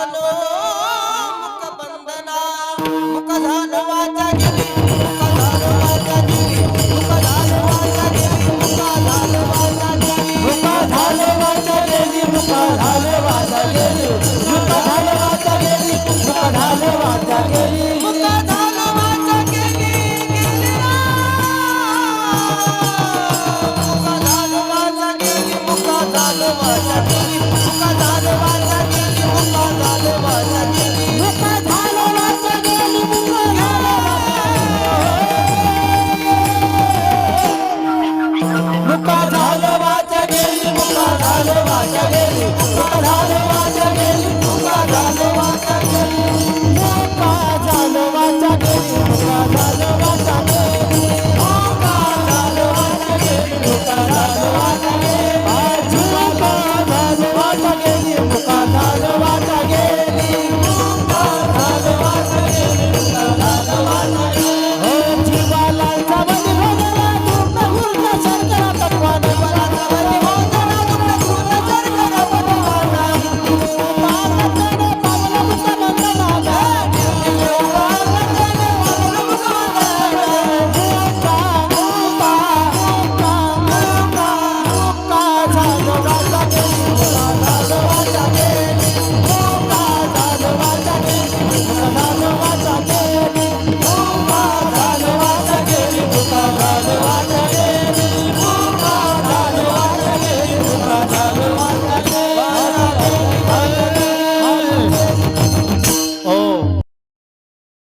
मनोमुख बंधना मुख झालं वाचा गेली राधा वाचले राधा love.